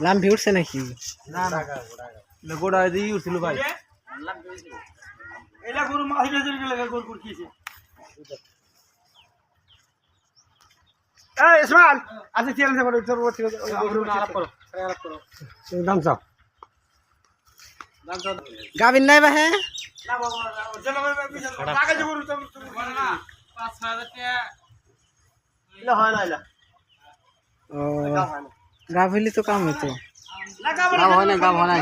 Lumpy উঠছে নাকি? না না গোড়া দিয়ে উঠছিল ভাই। এটা গরু গেলে গরু কিছে এই ইসমাইল! আচ্ছা ঠিক আছে বড় তোর আলাপ করো দাম চাও। গাবিন নাই বা হ্যাঁ? না বাবা জনগণ টাকা যে গরু তুমি না 5 6000 টাকা। ইলা হয় না। ইলা ও গাব হইলে তো কাম হইতো না কাম দাম হয় না দাম হয় না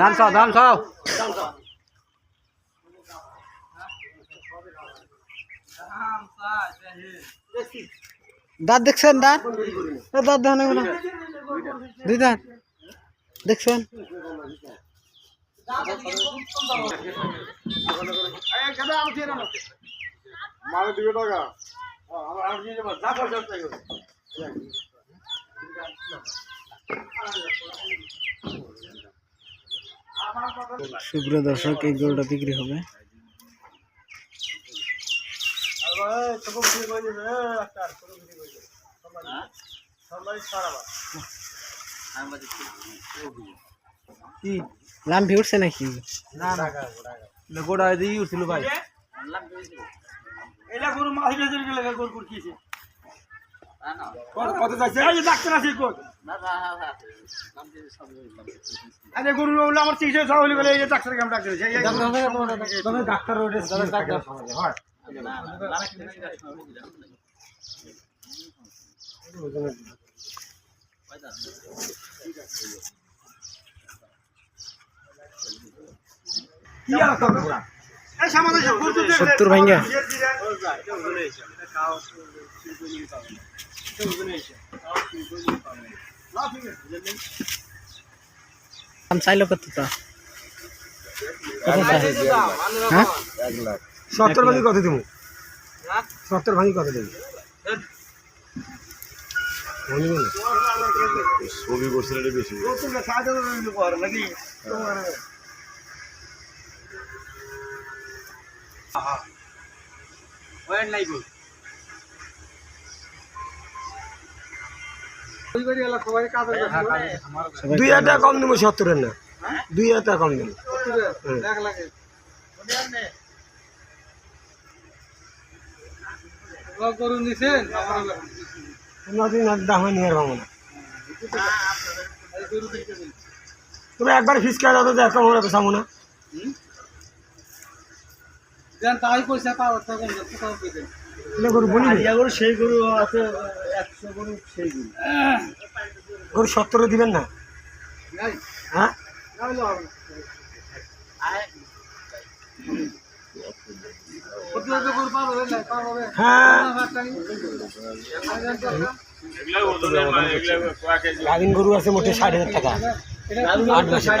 দাম চাও দাম চাও দাঁত দেখছেন দাঁত এ দাঁত দেখেন এগুলো দুই দাঁত দেখছেন এই গাদা আমি দিয়ে নাও মালে দিবে টাকা আমার আর দিয়ে দেব যা পয়সা শুভ্র দর্শক এই গরুটা বিক্রি হবে। কি লাম্বি উঠছে নাকি? না না। গোড়া দিয়ে উঠছিল ভাই এটা গরু মাহি বেজে গেলে গরু গরু কিছে কত চাইছে এই যে ডাক্তার আছে কই আরে গরু হলো আমার চিকিৎসা সব হলে বলে এই ডাক্তার কেমন ডাক্তার আছে এই এই- তবে ডাক্তার হয় কি আর করব এই সামনে এসো, গরু তো দেখলে- সত্তর ভাঙ্গা দাম চাইলো কত তো? হ্যাঁ? সত্তর ভাঙি কত দেবো? সত্তর ভাঙি কত দেবো? ছবি করছিল বেশি। দুই হাজার টাকা কম দেবো সত্তরের না। দুই হাজার টাকা কম দেবো। তুমি একবার ফিস দাও তো একটা মনে না তাই পয়সা গরু বলি গরু সেই গরু আছে। গরু সেই গরু গরু সত্তরও দিবেন না? হ্যাঁ? হ্যাঁ। গাভিন গরু আছে মোটে ষাট হাজার টাকা। আট মাসের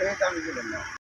해당이 되겠네요.